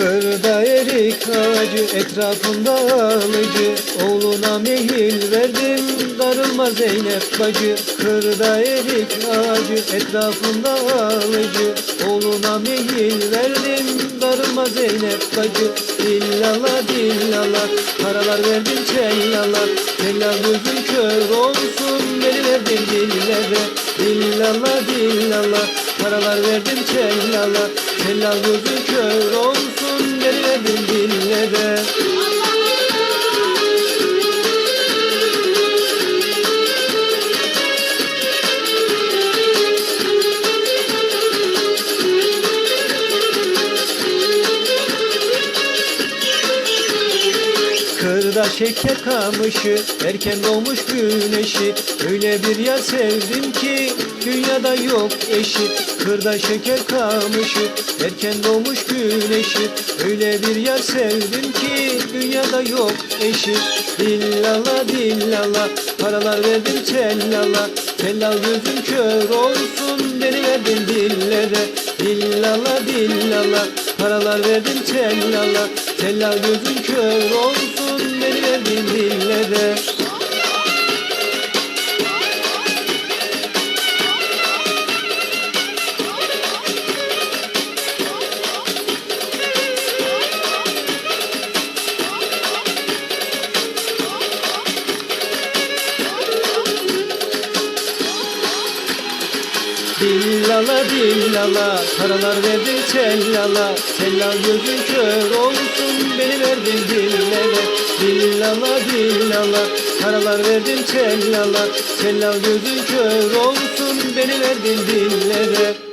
Kırda erik ağacı etrafında alıcı. Oğluna mehil verdim darılma Zeynep bacı. Kırda erik ağacı etrafında alıcı. Oğluna mehil verdim darılma Zeynep bacı. Dillala dillala paralar verdim çellala Tellal gözüm kör olsun beni verdin dillere. Dillala dillala paralar verdim çellala Tellal gözüm kör olsun Kırda şeker kamışı Erken doğmuş güneşi. Öyle bir yer sevdim ki Dünyada yok eşi. Kırda şeker kamışı Erken doğmuş güneşi. Öyle bir yer sevdim ki Dünyada yok eşi. Dillala dillala Paralar verdim tellala. Tellal gözüm kör olsun Beni verdin dillere. Dillala dillala Paralar verdim tellala Tellal gözüm kör olsun Beni verdin dillere Dillala dillala Paralar verdin tellala Tellal gözün kör olsun Beni verdin dillere Dillala dillala Paralar verdin tellala Tellal gözün kör olsun Beni verdin dillere